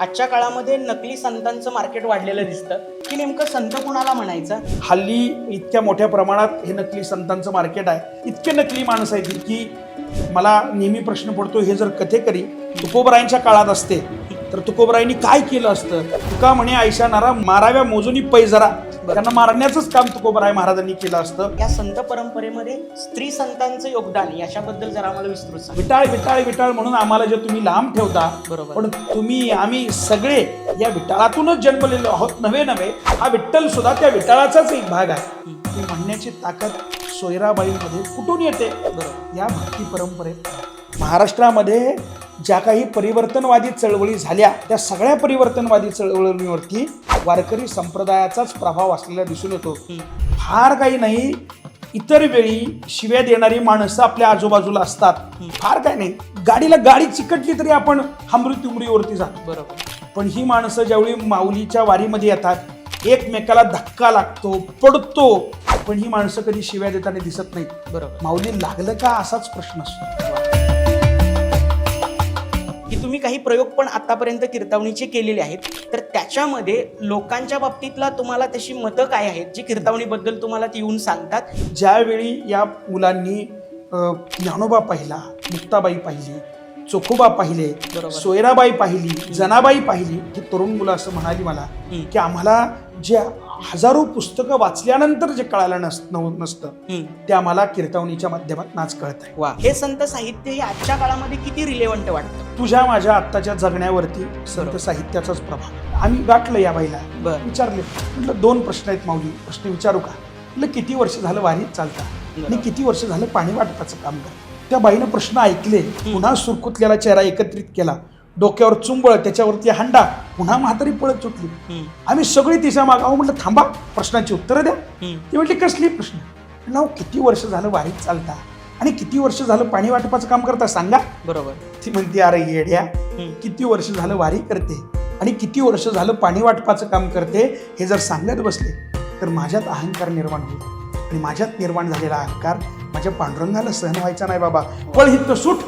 आजच्या काळामध्ये नकली संतांचं मार्केट वाढलेलं दिसतं. की नेमकं संत कुणाला म्हणायचं? हल्ली इतक्या मोठ्या प्रमाणात हे नकली संतांचं मार्केट आहे. इतके नकली माणसं आहेत की मला नेहमी प्रश्न पडतो हे जर कथेकरी तुकोबरायांच्या काळात असते तर तुकोबरायांनी काय केलं असतं? तुका म्हणे आयशा नारा माराव्या मोजूनी पै जरा. त्यांना मारण्याचंच काम तुकोबराय महाराजांनी केलं असतं. या संत परंपरेमध्ये स्त्री संतांचं योगदान याच्याबद्दल जरा आम्हाला विस्तृत सांग. विटाळ विटाळ विटाळ म्हणून आम्हाला जे तुम्ही लांब ठेवता बरोबर. पण तुम्ही आम्ही सगळे या विटाळातूनच जन्मलेलो आहोत नव्हे नव्हे. हा विठ्ठल सुद्धा त्या विटाळाचाच एक भाग आहे. ती म्हणण्याची ताकद सोयराबाईमध्ये कुठून येते? बरोबर. या भक्ती परंपरेत. महाराष्ट्रामध्ये ज्या काही परिवर्तनवादी चळवळी झाल्या त्या सगळ्या परिवर्तनवादी चळवळींवरती वारकरी संप्रदायाचाच प्रभाव असलेला दिसून येतो. फार काही नाही इतर वेळी शिव्या देणारी माणसं आपल्या आजूबाजूला असतात. फार काय नाही. गाडीला गाडी चिकटली तरी आपण हमरी तुमरीवरती जातो. बरोबर. पण ही माणसं ज्यावेळी माऊलीच्या वारीमध्ये येतात एकमेकाला धक्का लागतो पडतो पण ही माणसं कधी शिव्या देताना दिसत नाहीत. बरोबर. माऊली लागलं का असाच प्रश्न असतो. की तुम्ही काही प्रयोग पण आतापर्यंत कीर्तवणीचे केलेले आहेत तर त्याच्यामध्ये लोकांच्या बाबतीतला तुम्हाला तशी मतं काय आहेत जी कीर्तवणीबद्दल तुम्हाला ती येऊन सांगतात ज्यावेळी या मुलांनी ज्ञानोबा पाहिला मुक्ताबाई पाहिली चोखोबा पाहिले. सोयराबाई पाहिली जनाबाई पाहिली ही तरुण मुलं असं म्हणाली मला. की आम्हाला जे हजारो पुस्तकं वाचल्यानंतर जे कळालं नस नसतं. ते आम्हाला कीर्तवणीच्या माध्यमातून आज कळत आहे वा. हे संत साहित्य हे आजच्या काळामध्ये किती रिलेवंट वाटतं? तुझ्या माझ्या आत्ताच्या जगण्यावरती संत साहित्याचाच प्रभाव. आम्ही गाठलं या बाईला. विचारले. म्हटलं दोन प्रश्न आहेत माऊली. प्रश्न विचारू का? म्हटलं किती वर्ष झालं वारीत चालता? आणि किती वर्ष झालं पाणी वाटपाचं काम करता? त्या बाईनं प्रश्न ऐकले. पुन्हा सुरकुतलेला चेहरा एकत्रित केला. डोक्यावर चुंबळ त्याच्यावरती हांडा पुन्हा म्हातारी पळत सुटली. आम्ही सगळी तिच्या माग अहो म्हटलं थांबा प्रश्नाची उत्तरं द्या. ती म्हटली कसली प्रश्न? म्हटलं अहो किती वर्ष झालं वारीत चालता आणि किती वर्ष झालं पाणी वाटपाचं काम करता सांगा. बरोबर. ती म्हणते अरे येड्या. किती वर्ष झालं वारी करते आणि किती वर्ष झालं पाणी वाटपाचं काम करते हे जर सांगत बसले तर माझ्यात अहंकार निर्माण होईल आणि माझ्यात निर्माण झालेला अहंकार माझ्या पांडुरंगाला सहन व्हायचा नाही बाबा. पळ हित सूट.